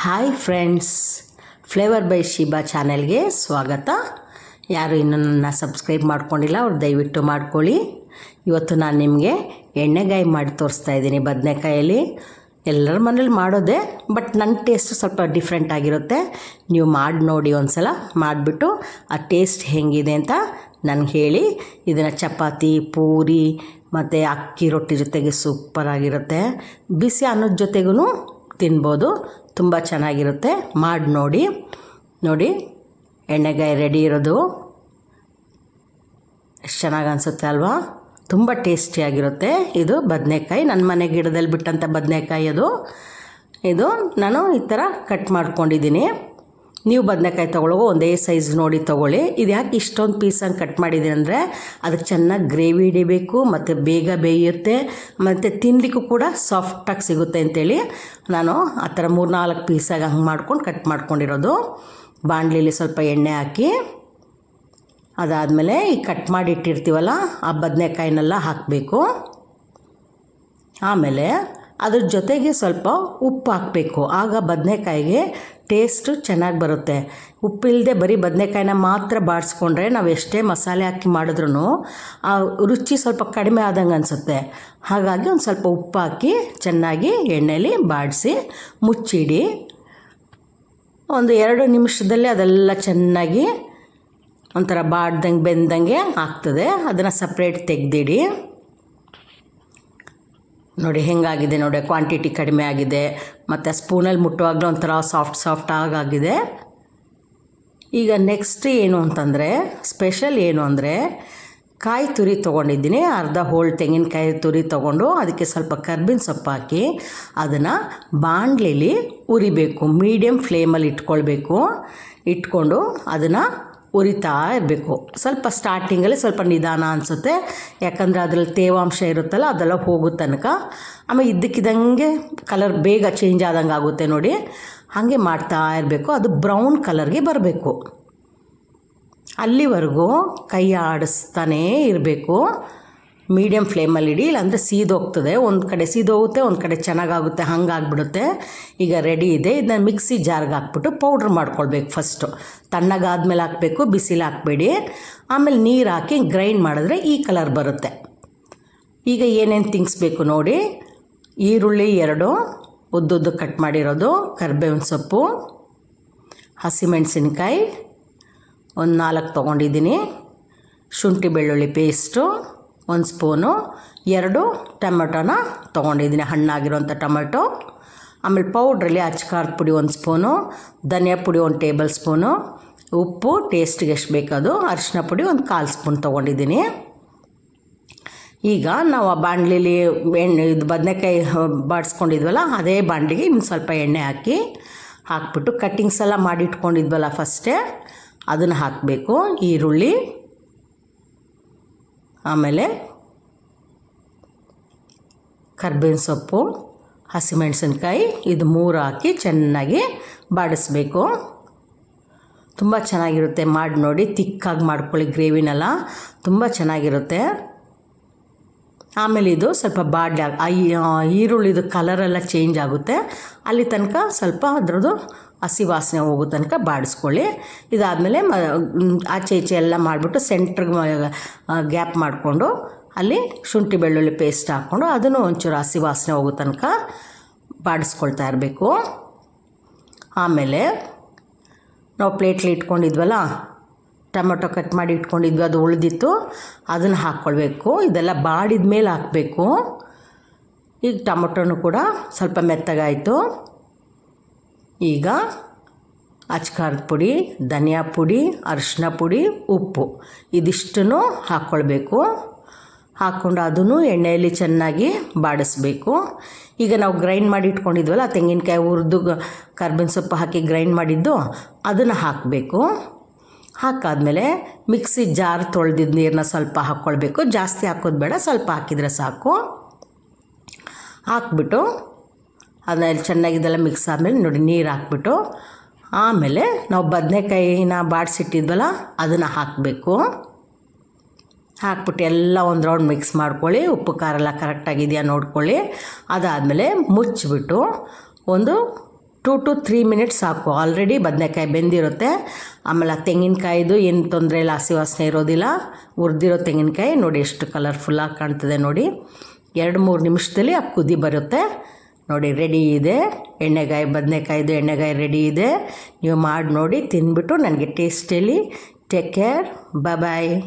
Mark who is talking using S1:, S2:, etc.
S1: Hi friends flavour by Shiba ಚಾನೆಲ್ಗೆ ಸ್ವಾಗತ. ಯಾರು ಇನ್ನೂ ನನ್ನ ಸಬ್ಸ್ಕ್ರೈಬ್ ಮಾಡ್ಕೊಂಡಿಲ್ಲ, ಅವ್ರು ದಯವಿಟ್ಟು ಮಾಡ್ಕೊಳ್ಳಿ. ಇವತ್ತು ನಾನು ನಿಮಗೆ ಎಣ್ಣೆಗಾಯಿ ಮಾಡಿ ತೋರಿಸ್ತಾ ಇದ್ದೀನಿ ಬದನೆಕಾಯಲ್ಲಿ. ಎಲ್ಲರ ಮನೇಲಿ ಮಾಡೋದೇ, ಬಟ್ ನನ್ನ ಟೇಸ್ಟು ಸ್ವಲ್ಪ ಡಿಫ್ರೆಂಟ್ ಆಗಿರುತ್ತೆ. ನೀವು ಮಾಡಿ ನೋಡಿ ಒಂದು ಸಲ ಮಾಡಿಬಿಟ್ಟು ಆ ಟೇಸ್ಟ್ ಹೆಂಗಿದೆ ಅಂತ ನನಗೆ ಹೇಳಿ. ಇದನ್ನು ಚಪಾತಿ, ಪೂರಿ, ಮತ್ತು ಅಕ್ಕಿ ರೊಟ್ಟಿ ಜೊತೆಗೆ ಸೂಪರಾಗಿರುತ್ತೆ ಬಿಸಿ ಅನ್ನದ ಜೊತೆಗೂ ತಿನ್ಬೋದು. ತುಂಬ ಚೆನ್ನಾಗಿರುತ್ತೆ. ಮಾಡಿ ನೋಡಿ. ನೋಡಿ. ಎಣ್ಣೆಗಾಯಿ ರೆಡಿ ಇರೋದು. ಎಷ್ಟು ಚೆನ್ನಾಗಿ ಅನಿಸುತ್ತೆ ಅಲ್ವಾ? ತುಂಬ ಟೇಸ್ಟಿಯಾಗಿರುತ್ತೆ ಇದು ಬದನೆಕಾಯಿ. ನನ್ನ ಮನೆ ಗಿಡದಲ್ಲಿ ಬಿಟ್ಟಂಥ ಬದನೆಕಾಯಿ ಅದು. ಇದು ನಾನು ಈ ಥರ ಕಟ್ ಮಾಡ್ಕೊಂಡಿದ್ದೀನಿ. ನೀವು ಬದನೆಕಾಯಿ ತೊಗೊಳ್ಳೋ ಒಂದೇ ಸೈಜ್ ನೋಡಿ ತೊಗೊಳ್ಳಿ. ಇದು ಯಾಕೆ ಇಷ್ಟೊಂದು ಪೀಸಂಗೆ ಕಟ್ ಮಾಡಿದೆ ಅಂದರೆ ಅದಕ್ಕೆ ಚೆನ್ನಾಗಿ ಗ್ರೇವಿ ಹಿಡಿಬೇಕು, ಮತ್ತು ಬೇಗ ಬೇಯುತ್ತೆ, ಮತ್ತು ತಿನ್ನಲಿಕ್ಕೂ ಕೂಡ ಸಾಫ್ಟಾಗಿ ಸಿಗುತ್ತೆ ಅಂತೇಳಿ ನಾನು ಆ ಥರ ಮೂರು ನಾಲ್ಕು ಪೀಸಾಗಿ ಹಂಗೆ ಮಾಡ್ಕೊಂಡು ಕಟ್ ಮಾಡ್ಕೊಂಡಿರೋದು. ಬಾಣಲಿಲಿ ಸ್ವಲ್ಪ ಎಣ್ಣೆ ಹಾಕಿ, ಅದಾದಮೇಲೆ ಈ ಕಟ್ ಮಾಡಿ ಇಟ್ಟಿರ್ತೀವಲ್ಲ ಆ ಬದನೆಕಾಯಿನೆಲ್ಲ ಹಾಕಬೇಕು. ಆಮೇಲೆ ಅದ್ರ ಜೊತೆಗೆ ಸ್ವಲ್ಪ ಉಪ್ಪು ಹಾಕಬೇಕು. ಆಗ ಬದನೆಕಾಯಿಗೆ ಟೇಸ್ಟು ಚೆನ್ನಾಗಿ ಬರುತ್ತೆ. ಉಪ್ಪಿಲ್ಲದೆ ಬರೀ ಬದನೆಕಾಯಿನ ಮಾತ್ರ ಬಾಡಿಸ್ಕೊಂಡ್ರೆ ನಾವು ಎಷ್ಟೇ ಮಸಾಲೆ ಹಾಕಿ ಮಾಡಿದ್ರೂ ಆ ರುಚಿ ಸ್ವಲ್ಪ ಕಡಿಮೆ ಆದಂಗೆ ಅನಿಸುತ್ತೆ. ಹಾಗಾಗಿ ಒಂದು ಸ್ವಲ್ಪ ಉಪ್ಪು ಹಾಕಿ ಚೆನ್ನಾಗಿ ಎಣ್ಣೆಲಿ ಬಾಡಿಸಿ ಮುಚ್ಚಿಡಿ. ಒಂದು ಎರಡು ನಿಮಿಷದಲ್ಲೇ ಅದೆಲ್ಲ ಚೆನ್ನಾಗಿ ಒಂಥರ ಬಾಡ್ದಂಗೆ ಬೆಂದಂಗೆ ಆಗ್ತದೆ. ಅದನ್ನು ಸಪ್ರೇಟ್ ತೆಗೆದಿಡಿ. ನೋಡಿ ಹೆಂಗಾಗಿದೆ ನೋಡಿ ಕ್ವಾಂಟಿಟಿ ಕಡಿಮೆ ಆಗಿದೆ. ಮತ್ತು ಸ್ಪೂನಲ್ಲಿ ಮುಟ್ಟುವಾಗಲೂ ಒಂಥರ ಸಾಫ್ಟ್ ಸಾಫ್ಟ್ ಆಗಾಗಿದೆ. ಈಗ ನೆಕ್ಸ್ಟ್ ಏನು ಅಂತಂದರೆ ಸ್ಪೆಷಲ್ ಏನು ಅಂದರೆ, ಕಾಯಿ ತುರಿ ತೊಗೊಂಡಿದ್ದೀನಿ. ಅರ್ಧ ಹೋಳು ತೆಂಗಿನಕಾಯಿ ತುರಿ ತೊಗೊಂಡು ಅದಕ್ಕೆ ಸ್ವಲ್ಪ ಕರ್ಬಿನ ಸೊಪ್ಪು ಹಾಕಿ ಅದನ್ನು ಬಾಣಲೆಯಲ್ಲಿ ಉರಿಬೇಕು. ಮೀಡಿಯಮ್ ಫ್ಲೇಮಲ್ಲಿ ಇಟ್ಕೊಳ್ಬೇಕು. ಇಟ್ಕೊಂಡು ಅದನ್ನು ಉರಿತಾ ಇರಬೇಕು. ಸ್ವಲ್ಪ ಸ್ಟಾರ್ಟಿಂಗಲ್ಲಿ ಸ್ವಲ್ಪ ನಿಧಾನ ಅನಿಸುತ್ತೆ. ಯಾಕಂದರೆ ಅದರಲ್ಲಿ ತೇವಾಂಶ ಇರುತ್ತಲ್ಲ, ಅದೆಲ್ಲ ಹೋಗೋ ತನಕ. ಆಮೇಲೆ ಇದ್ದಕ್ಕಿದ್ದಂಗೆ ಕಲರ್ ಬೇಗ ಚೇಂಜ್ ಆದಂಗೆ ಆಗುತ್ತೆ ನೋಡಿ. ಹಾಗೆ ಮಾಡ್ತಾ ಇರಬೇಕು. ಅದು ಬ್ರೌನ್ ಕಲರ್ಗೆ ಬರಬೇಕು. ಅಲ್ಲಿವರೆಗೂ ಕೈ ಆಡಿಸ್ತಾನೇ ಇರಬೇಕು. ಮೀಡಿಯಮ್ ಫ್ಲೇಮಲ್ಲಿ ಇಡಿ, ಇಲ್ಲಾಂದರೆ ಸೀದೋಗ್ತದೆ. ಒಂದು ಕಡೆ ಸೀದೋಗುತ್ತೆ, ಒಂದು ಕಡೆ ಚೆನ್ನಾಗಾಗುತ್ತೆ, ಹಂಗಾಗ್ಬಿಡುತ್ತೆ. ಈಗ ರೆಡಿ ಇದೆ. ಇದನ್ನ ಮಿಕ್ಸಿ ಜಾರ್ಗೆ ಹಾಕ್ಬಿಟ್ಟು ಪೌಡ್ರ್ ಮಾಡ್ಕೊಳ್ಬೇಕು ಫಸ್ಟು ತಣ್ಣಗಾದ್ಮೇಲೆ ಹಾಕಬೇಕು, ಬಿಸಿಲು ಹಾಕಬೇಡಿ. ಆಮೇಲೆ ನೀರು ಹಾಕಿ ಗ್ರೈಂಡ್ ಮಾಡಿದ್ರೆ ಈ ಕಲರ್ ಬರುತ್ತೆ. ಈಗ ಏನೇನು ತಿಂಗ್ಸ್ಬೇಕು ನೋಡಿ. ಈರುಳ್ಳಿ ಎರಡು, ಉದ್ದುದ್ದು ಕಟ್ ಮಾಡಿರೋದು, ಕರಿಬೇವಿನ ಸೊಪ್ಪು, ಹಸಿಮೆಣಸಿನ್ಕಾಯಿ, ಒಂದು ನಾಲ್ಕು ತೊಗೊಂಡಿದ್ದೀನಿ. ಶುಂಠಿ ಬೆಳ್ಳುಳ್ಳಿ ಪೇಸ್ಟು ಒಂದು ಸ್ಪೂನು, ಎರಡು ಟೊಮೆಟೋನ ತೊಗೊಂಡಿದ್ದೀನಿ ಹಣ್ಣಾಗಿರೋಂಥ ಟೊಮೆಟೊ. ಆಮೇಲೆ ಪೌಡ್ರಲ್ಲಿ ಅಚ್ಕಾರದ ಪುಡಿ ಒಂದು ಸ್ಪೂನು, ಧನಿಯಾ ಪುಡಿ ಒಂದು ಟೇಬಲ್ ಸ್ಪೂನು, ಉಪ್ಪು, ಟೇಸ್ಟ್ಗೆ ಎಷ್ಟು ಬೇಕದು ಅರಿಶಿನ ಪುಡಿ ಒಂದು ಕಾಲು ಸ್ಪೂನ್ ತೊಗೊಂಡಿದ್ದೀನಿ. ಈಗ ನಾವು ಆ ಬಾಣಲಿಲಿ ಎಣ್ಣೆ, ಇದು ಬದನೆಕಾಯಿ ಬಾಡಿಸ್ಕೊಂಡಿದ್ವಲ್ಲ, ಅದೇ ಬಾಣಲಿಗೆ ಇನ್ನು ಸ್ವಲ್ಪ ಎಣ್ಣೆ ಹಾಕಿ ಹಾಕ್ಬಿಟ್ಟು ಕಟ್ಟಿಂಗ್ಸ್ ಎಲ್ಲ ಮಾಡಿ ಇಟ್ಕೊಂಡಿದ್ವಲ್ಲ ಫಸ್ಟೇ, ಅದನ್ನು ಹಾಕಬೇಕು, ಈರುಳ್ಳಿ ಆಮೇಲೆ ಕರ್ಬೇವಿನ ಸೊಪ್ಪು, ಹಸಿಮೆಣಸಿನ್ಕಾಯಿ, ಇದು ಮೂರು ಹಾಕಿ ಚೆನ್ನಾಗಿ ಬಾಡಿಸ್ಬೇಕು. ತುಂಬ ಚೆನ್ನಾಗಿರುತ್ತೆ. ಮಾಡಿ ನೋಡಿ, ತಿಕ್ಕಾಗಿ ಮಾಡ್ಕೊಳ್ಳಿ ಗ್ರೇವಿನೆಲ್ಲ. ತುಂಬ ಚೆನ್ನಾಗಿರುತ್ತೆ. ಆಮೇಲೆ ಇದು ಸ್ವಲ್ಪ ಬಾಡ್ಲಿ ಈರುಳ್ಳಿದು ಕಲರೆಲ್ಲ ಚೇಂಜ್ ಆಗುತ್ತೆ. ಅಲ್ಲಿ ತನಕ ಸ್ವಲ್ಪ ಅದರದ್ದು ಹಸಿ ವಾಸನೆ ಹೋಗೋ ತನಕ ಬಾಡಿಸ್ಕೊಳ್ಳಿ. ಇದಾದಮೇಲೆ ಮ ಆಚೆ ಈಚೆ ಎಲ್ಲ ಮಾಡಿಬಿಟ್ಟು ಸೆಂಟ್ರಿಗೆ ಗ್ಯಾಪ್ ಮಾಡಿಕೊಂಡು ಅಲ್ಲಿ ಶುಂಠಿ ಬೆಳ್ಳುಳ್ಳಿ ಪೇಸ್ಟ್ ಹಾಕ್ಕೊಂಡು ಅದನ್ನು ಒಂಚೂರು ಹಸಿ ವಾಸನೆ ಹೋಗೋ ತನಕ ಬಾಡಿಸ್ಕೊಳ್ತಾ ಇರಬೇಕು. ಆಮೇಲೆ ನಾವು ಪ್ಲೇಟ್ಲಿ ಇಟ್ಕೊಂಡಿದ್ವಲ್ಲ ಟೊಮೆಟೊ ಕಟ್ ಮಾಡಿ ಇಟ್ಕೊಂಡಿದ್ವಿ ಅದು ಉಳಿದಿತ್ತು. ಅದನ್ನು ಹಾಕ್ಕೊಳ್ಬೇಕು. ಇದೆಲ್ಲ ಬಾಡಿದ ಮೇಲೆ ಹಾಕಬೇಕು. ಈಗ ಟೊಮೊಟೊನೂ ಕೂಡ ಸ್ವಲ್ಪ ಮೆತ್ತಗಾಯಿತು. ಈಗ ಅಚ್ಕಾರದ ಪುಡಿ, ಧನಿಯಾ ಪುಡಿ ಅರಿಶಿನ ಪುಡಿ, ಉಪ್ಪು ಇದಿಷ್ಟನ್ನು ಹಾಕ್ಕೊಳ್ಬೇಕು. ಹಾಕ್ಕೊಂಡು ಅದನ್ನು ಎಣ್ಣೆಯಲ್ಲಿ ಚೆನ್ನಾಗಿ ಬಾಡಿಸ್ಬೇಕು. ಈಗ ನಾವು ಗ್ರೈಂಡ್ ಮಾಡಿ ಇಟ್ಕೊಂಡಿದ್ವಲ್ಲ, ತೆಂಗಿನಕಾಯಿ ಹುರಿದು ಕರ್ಬೇವಿನ ಸೊಪ್ಪು ಹಾಕಿ ಗ್ರೈಂಡ್ ಮಾಡಿದ್ದು, ಅದನ್ನು ಹಾಕಬೇಕು. ಹಾಕಾದ್ಮೇಲೆ ಮಿಕ್ಸಿ ಜಾರ್ ತೊಳೆದಿದ್ದ ನೀರನ್ನ ಸ್ವಲ್ಪ ಹಾಕ್ಕೊಳ್ಬೇಕು. ಜಾಸ್ತಿ ಹಾಕೋದು ಬೇಡ, ಸ್ವಲ್ಪ ಹಾಕಿದರೆ ಸಾಕು. ಹಾಕ್ಬಿಟ್ಟು ಅದನ್ನ ಚೆನ್ನಾಗಿ ಇದೆಲ್ಲ ಮಿಕ್ಸ್ ಆದಮೇಲೆ ನೋಡಿ ನೀರು ಹಾಕ್ಬಿಟ್ಟು ಆಮೇಲೆ ನಾವು ಬದನೆಕಾಯಿನ ಬಾಡಿಸಿಟ್ಟಿದ್ವಲ್ಲ, ಅದನ್ನು ಹಾಕಬೇಕು. ಹಾಕ್ಬಿಟ್ಟು ಎಲ್ಲ ಒಂದು ರೌಂಡ್ ಮಿಕ್ಸ್ ಮಾಡ್ಕೊಳ್ಳಿ. ಉಪ್ಪು, ಖಾರ ಎಲ್ಲ ಕರೆಕ್ಟಾಗಿದೆಯಾ ನೋಡ್ಕೊಳ್ಳಿ. ಅದಾದಮೇಲೆ ಮುಚ್ಚಿಬಿಟ್ಟು ಒಂದು ಟೂ ಟು ತ್ರೀ ಮಿನಿಟ್ಸ್ ಸಾಕು. ಆಲ್ರೆಡಿ ಬದನೆಕಾಯಿ ಬೆಂದಿರುತ್ತೆ. ಆಮೇಲೆ ಆ ತೆಂಗಿನಕಾಯಿದು ಏನು ತೊಂದರೆ ಇಲ್ಲ ಹಸಿ ವಾಸನೆ ಇರೋದಿಲ್ಲ. ಹುರಿದಿರೋ ತೆಂಗಿನಕಾಯಿ ನೋಡಿ ಎಷ್ಟು ಕಲರ್ಫುಲ್ಲಾಗಿ ಕಾಣ್ತದೆ ನೋಡಿ. ಎರಡು ಮೂರು ನಿಮಿಷದಲ್ಲಿ ಆ ಕುದಿ ಬರುತ್ತೆ. ನೋಡಿ ರೆಡಿ ಇದೆ. ಎಣ್ಣೆಗಾಯಿ, ಬದನೆಕಾಯ್ದು ಎಣ್ಣೆಗಾಯಿ ರೆಡಿ ಇದೆ. ನೀವು ಮಾಡಿ ನೋಡಿ ತಿಂದ್ಬಿಟ್ಟು ನನಗೆ ಟೇಸ್ಟ್ ಹೇಳಿ. Take care bye